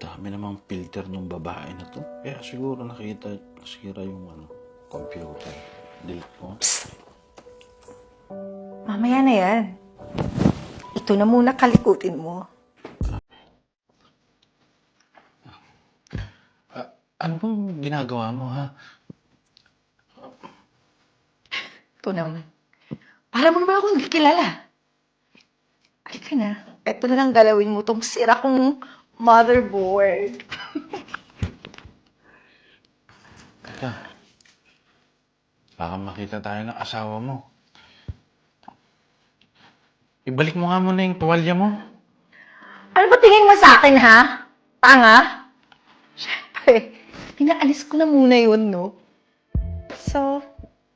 Dami namang filter ng babae na to. Kaya siguro nakita, nasira yung ano, computer. Delete ko. Mamaya na yan. Ito na muna kalikutin mo. Ano bang ginagawa mo, ha? Ito naman. Para mo naman ako hindi kilala. Halika na. Ito na lang galawin mo tong sira kong motherboard. Teka. Baka makita tayo ng asawa mo. Ibalik mo nga muna yung tuwalya mo. Ano ba tingin mo sa akin, ha? Tanga? Siyempre, pinaalis ko na muna yun, no? So,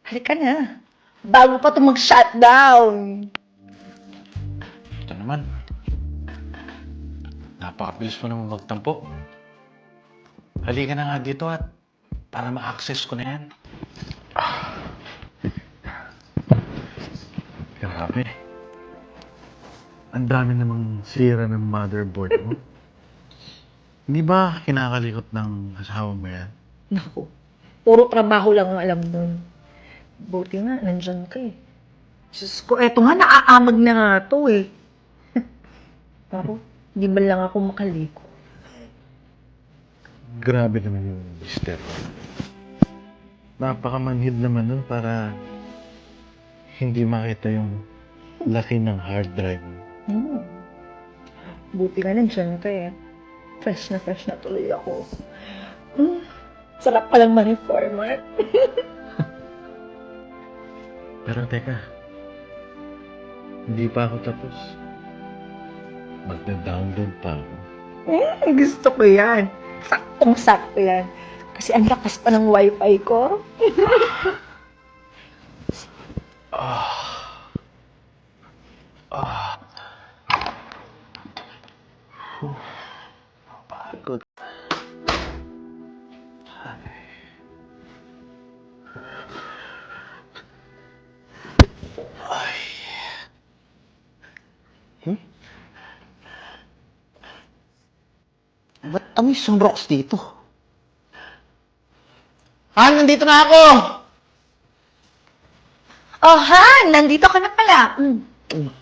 halika na. Bago pa ito mag-shutdown. Ito naman. Napakabilis mo naman magtampo. Halika na nga dito at para ma-access ko na yan. Grabe. Ang dami namang sira ng motherboard mo. Hindi ba kinakalikot ng asawa mo yan? Naku, puro trabaho lang ang alam nun. Buti nga, nandyan ka eh. Diyos ko, eto nga, naaamag na nga to eh. Pero, di ba lang ako makaliko? Grabe naman yung mister. Napakamanhid naman nun para hindi makita yung laki ng hard drive mo. Hmm. Buti nga nandyan ka eh. Fresh na fresh na tuloy ako. Hmm. Sarap palang ma-reformer. Pero teka, hindi pa ako tapos. Magda-download pa ako. Hmm, gusto ko yan. Saktong-sakto yan. Kasi ang lakas pa ng wifi ko. Pagod. Ba't amoy sunrocks dito? Han, nandito na ako! Oh, Han! Nandito ka na pala. Mm.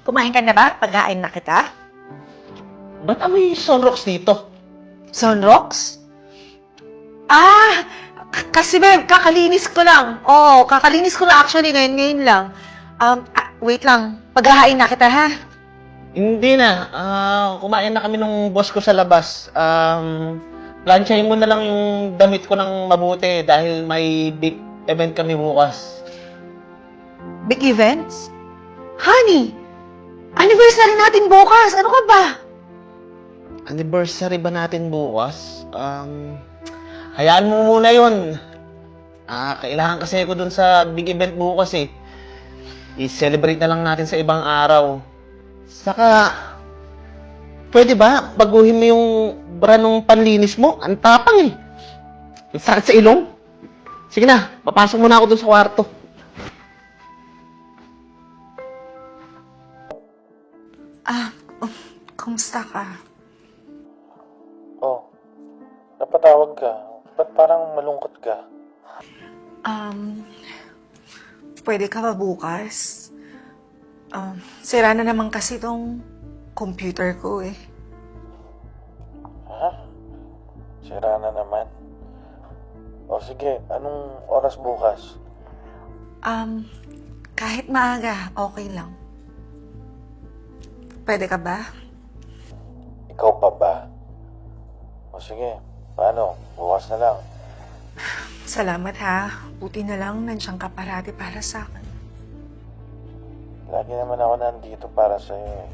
Kumain ka na ba? Paghain na kita? Ba't amoy sunrocks dito? Sunrocks? Ah! k- Kasi ba, kakalinis ko lang. Oo, oh, kakalinis ko lang actually ngayon, ngayon lang. Um, ah, wait lang. Paghahain na kita, ha? Hindi na. Ah, kumain na kami nung boss ko sa labas. Um, plansyahin mo na lang yung damit ko ng mabuti dahil may big event kami bukas. Big events? Honey! Anniversary natin bukas! Ano ka ba? Anniversary ba natin bukas? Um, hayaan mo muna yun. Ah, kailangan kasi ako dun sa big event bukas eh. I-celebrate na lang natin sa ibang araw. Saka, pwede ba baguhin mo yung bra ng panlinis mo? Ang tapang eh. Ang sakit sa ilong. Sige na, papasok muna ako dun sa kwarto. Ah, kumusta ka? Oh, napatawag ka. Ba't parang malungkot ka? Um, pwede ka ba bukas? Um, sira na naman kasi tong computer ko eh. Ha? Sira na naman. O sige, anong oras bukas? Um, kahit maaga, okay lang. Pwede ka ba? Ikaw pa ba? O sige, paano? Bukas na lang. Salamat ha. Buti na lang nandiyan ka parati para sa akin. Lagi naman ako nandito para sa'yo eh.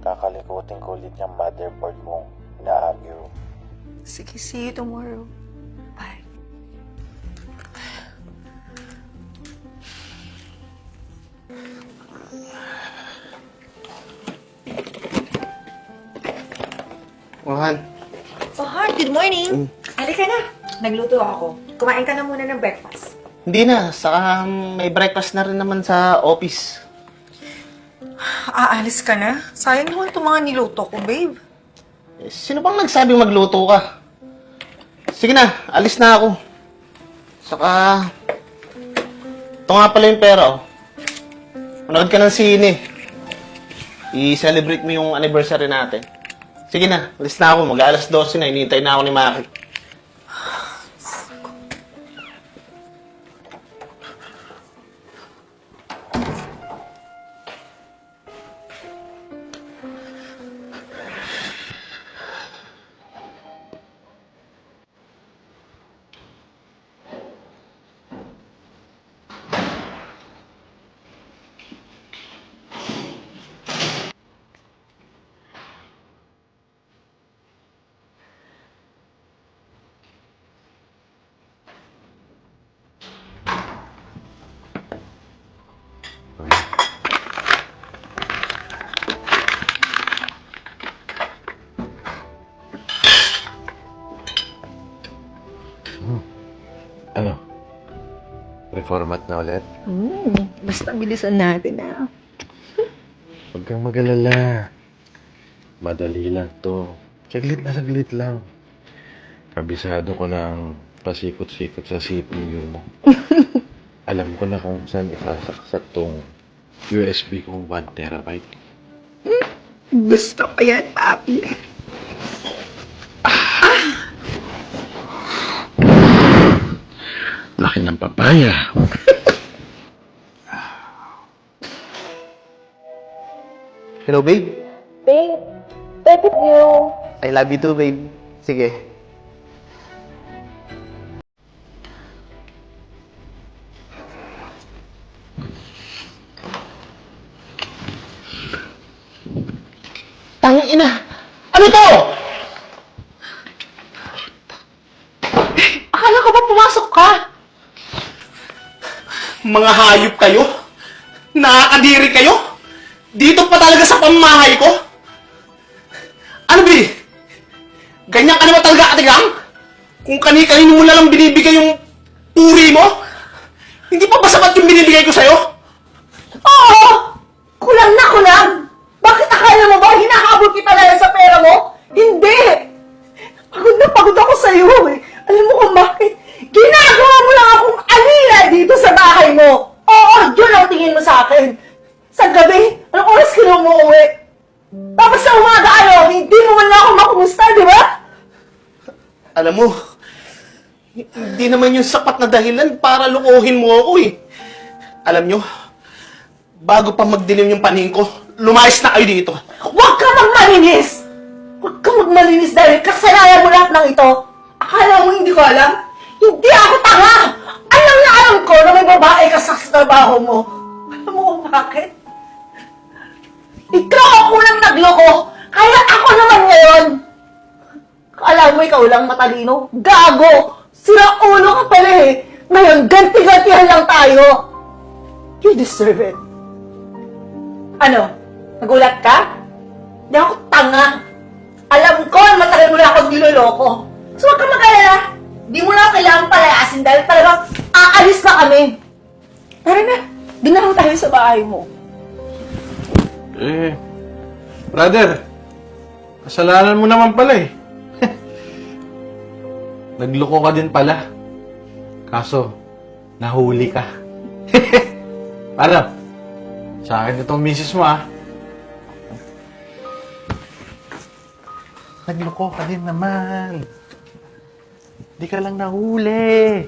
Kakalikutin ko ulit yung motherboard mo. Inaagyo. Sige, see you tomorrow. Bye. Oh, Han. Oh, Han, good morning. Halika na. Nagluto ako. Kumain ka na muna ng breakfast. Hindi na, saka um, may breakfast na rin naman sa office. Aalis ka na? Sayang naman itong mga niluto ko, babe. Eh, sino bang nagsabing magluto ka? Sige na, alis na ako. Saka, ito nga pala yung pera, oh. Manood ka ng sine. I-celebrate mo yung anniversary natin. Sige na, alis na ako. Mag-alas 12 na, hinihintay na ako ni Maki. Ano? Reformat na ulit? Hmm, basta bilisan natin ah. Huwag kang mag-alala. Madali lang to. Saglit na saglit lang. Kabisado ko na ang pasikot-sikot sa CPU mo. Alam ko na kung saan isasaksak tong USB kong 1 terabyte. Gusto ko yan, papi. Laki ng papaya. Hello, babe? Babe, babe you. I love you too, babe. Sige. Tanging ina! Ano to? Akala ko ba pumasok ka? Mga hayop kayo? Nakakadiri kayo? Dito pa talaga sa pamahay ko? Ano, Bi? Ganyan ka naman talaga katigang? Kung kani-kanino mo na lang binibigay yung puri mo? Hindi pa ba sapat yung binibigay ko sa'yo? Oo! Kulang Umaga ano, hindi mo man lang ako makumusta, di ba? Alam mo, hindi naman yung sapat na dahilan para lukuhin mo ako eh. Alam nyo, bago pa magdilim yung paningin ko, lumayas na kayo dito. Huwag ka magmalinis! Huwag ka magmalinis dahil kasalanan mo lahat ng ito. Akala mo hindi ko alam? Hindi ako tanga! Alam na alam ko na may babae ka sa trabaho mo. Alam mo kung bakit? Ikaw ang unang nagloko, kaya ako naman ngayon. Akala mo ikaw lang matalino? Gago! Sira ulo ka pala eh! Ngayon, ganti-gantihan lang tayo! You deserve it. Ano? Nagulat ka? Hindi ako tanga. Alam ko na matagal mo na akong niloloko. So huwag ka mag-alala. Hindi mo na ako kailangan palayasin dahil talagang aalis na kami. Tara na. Doon na lang tayo sa bahay mo. Eh, brother, kasalanan mo naman pala eh. Nagloko ka din pala. Kaso, nahuli ka. Ano? Sa akin itong misis mo ah. Nagloko ka din naman. Di ka lang nahuli.